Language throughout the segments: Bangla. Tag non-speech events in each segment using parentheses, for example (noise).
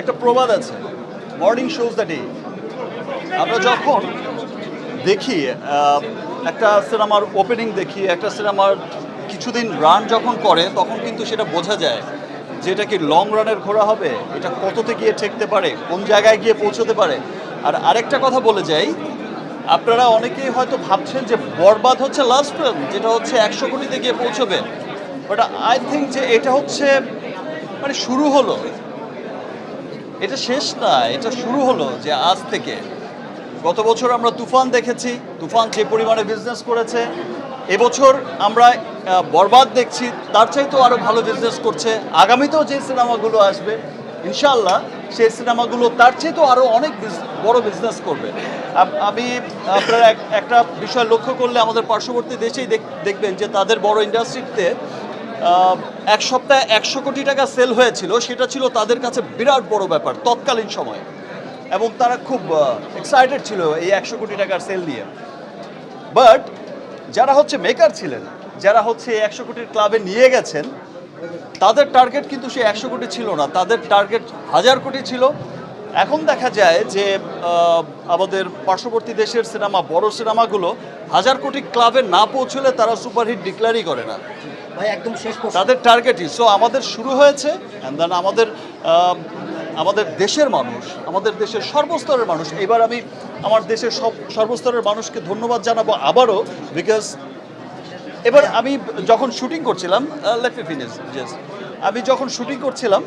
একটা প্রবাদ আছে। মর্নিং শোজ দ্য ডে আমরা যখন দেখি একটা সিনেমার ওপেনিং দেখি, একটা সিনেমার কিছুদিন রান যখন করে, তখন কিন্তু সেটা বোঝা যায় যে এটা কি লং রানের ঘোরা হবে? এটা কততে গিয়ে ঠেকতে পারে? কোন জায়গায় গিয়ে পৌঁছতে পারে? আর আরেকটা কথা বলে যাই, আপনারা অনেকেই হয়তো ভাবছেন যে বরবাদ হচ্ছে লাস্ট ফিল্ম যেটা হচ্ছে একশো কোটিতে গিয়ে পৌঁছবে। বাট আই থিঙ্ক যে এটা হচ্ছে মানে শুরু হলো। এটা শেষ না এটা শুরু হলো যে আজ থেকে। গত বছর আমরা তুফান দেখেছি, তুফান যে পরিমাণে বিজনেস করেছে, এবছর আমরা বরবাদ দেখছি, তার চাইতেও আরও ভালো বিজনেস করছে। আগামীতেও যে সিনেমাগুলো আসবে ইনশাল্লাহ সেই সিনেমাগুলো তার চাইতেও আরও অনেক বড় বিজনেস করবে। আমি আপনারা এক- একটা বিষয় লক্ষ্য করলে আমাদের পার্শ্ববর্তী দেশেই দেখ- দেখবেন যে তাদের বড় ইন্ডাস্ট্রিতে এক সপ্তাহে একশো কোটি টাকা সেল হয়েছিল, সেটা ছিল তাদের কাছে বিরাট বড় ব্যাপার তৎকালীন সময়ে। এবং তারা খুব এক্সাইটেড ছিল এই একশো কোটি টাকার সেল নিয়ে। বাট যারা হচ্ছে মেকার ছিলেন, যারা হচ্ছে একশো কোটির ক্লাবে নিয়ে গেছেন, তাদের টার্গেট কিন্তু সে একশো কোটি ছিল না। তাদের টার্গেট হাজার কোটি ছিল এখন দেখা যায় যে আমাদের পার্শ্ববর্তী দেশের সিনেমা বড় সিনেমাগুলো হাজার কোটি ক্লাবে না পৌঁছলে তারা সুপারহিট ডিক্লারই করে না। ভাই একদম শেষ তাদের টার্গেটই। সো আমাদের শুরু হয়েছে অ্যান্ড দেন আমাদের আমাদের দেশের মানুষ আমাদের দেশের সর্বস্তরের মানুষ। এবার আমি আমার দেশের সব সর্বস্তরের মানুষকে ধন্যবাদ জানাব আবারও বিকজ এবার আমি যখন শুটিং করছিলাম লেট মি ফিনিশ আমি যখন শুটিং করছিলাম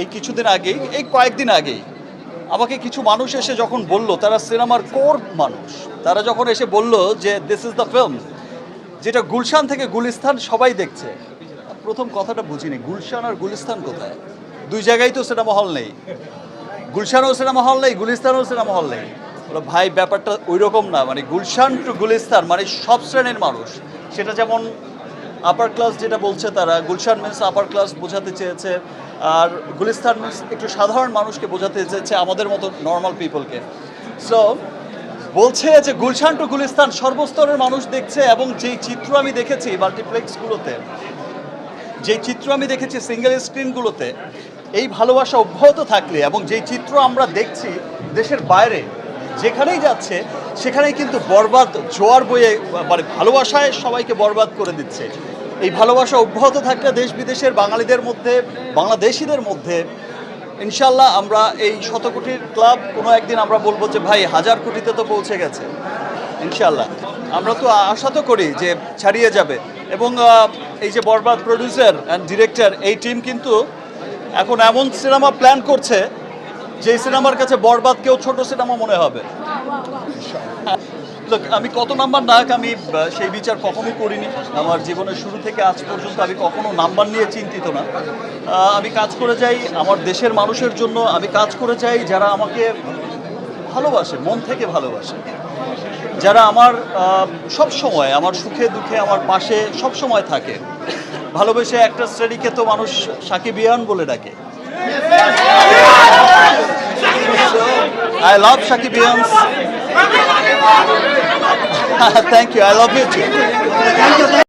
এই কিছুদিন আগেই, এই কয়েকদিন আগেই আমাকে কিছু মানুষ এসে যখন বলল, তারা সিনেমার কোর মানুষ, তারা যখন এসে বলল যে দিস ইজ দ্য ফিল্ম যেটা গুলশান থেকে গুলিস্তান সবাই দেখছে, প্রথম কথাটা বুঝিনি, গুলশান আর গুলিস্তান কোথায়? দুই জায়গায় তো সিনেমা হল নেই, গুলশানও সিনেমা হল নেই, গুলিস্তানও সিনেমা হল নেই। বলো, ভাই, ব্যাপারটা ওই রকম না মানে গুলশান টু গুলিস্তান মানে সব শ্রেণির মানুষ, সেটা যেমন আপার ক্লাস যেটা বলছে তারা, গুলশান মিন্স আপার ক্লাস বোঝাতে চেয়েছে আর গুলিস্তান একটু সাধারণ মানুষকে বোঝাতে চেয়েছে আমাদের মতো নর্মাল পিপলকে সো বলছে যে গুলশান টু গুলিস্তান সর্বস্তরের মানুষ দেখছে এবং যেই চিত্র আমি দেখেছি মাল্টিপ্লেক্সগুলোতে যে চিত্র আমি দেখেছি সিঙ্গেল স্ক্রিনগুলোতে এই ভালোবাসা অব্যাহত থাকলে এবং যেই চিত্র আমরা দেখছি দেশের বাইরে, যেখানেই যাচ্ছে, সেখানেই কিন্তু বরবাদ, জোয়ার বয়ে মানে ভালোবাসায় সবাইকে বরবাদ করে দিচ্ছে। এই ভালোবাসা অব্যাহত থাকলে দেশ বিদেশের বাঙালিদের মধ্যে, বাংলাদেশিদের মধ্যে ইনশাল্লাহ আমরা এই শত কোটির ক্লাব কোনো একদিন আমরা বলব যে, ভাই, হাজার কোটিতে তো পৌঁছে গেছে। ইনশাল্লাহ আমরা তো আশা তো করি যে ছাড়িয়ে যাবে। এবং এই যে বরবাদ প্রডিউসার অ্যান্ড ডিরেক্টর এই টিম কিন্তু এখন এমন সিনেমা প্ল্যান করছে যে সিনেমার কাছে বরবাদ কেউ ছোট সিনেমা মনে হবে। আমি কত নাম্বার নায়ক আমি সেই বিচার কখনোই করিনি। আমার জীবনের শুরু থেকে আজ পর্যন্ত আমি কখনো নাম্বার নিয়ে চিন্তিত না। আমি কাজ করে যাই আমার দেশের মানুষের জন্য, আমি কাজ করে যাই যারা আমাকে ভালোবাসে, মন থেকে ভালোবাসে। যারা আমার সব সময় আমার সুখে, দুঃখে, আমার পাশে সব সময় থাকে। ভালোবেসে একটা শ্রেণীকে তো মানুষ সাকিব ইয়ান বলে ডাকে। I love Shakib (laughs) Thank you. I love you too.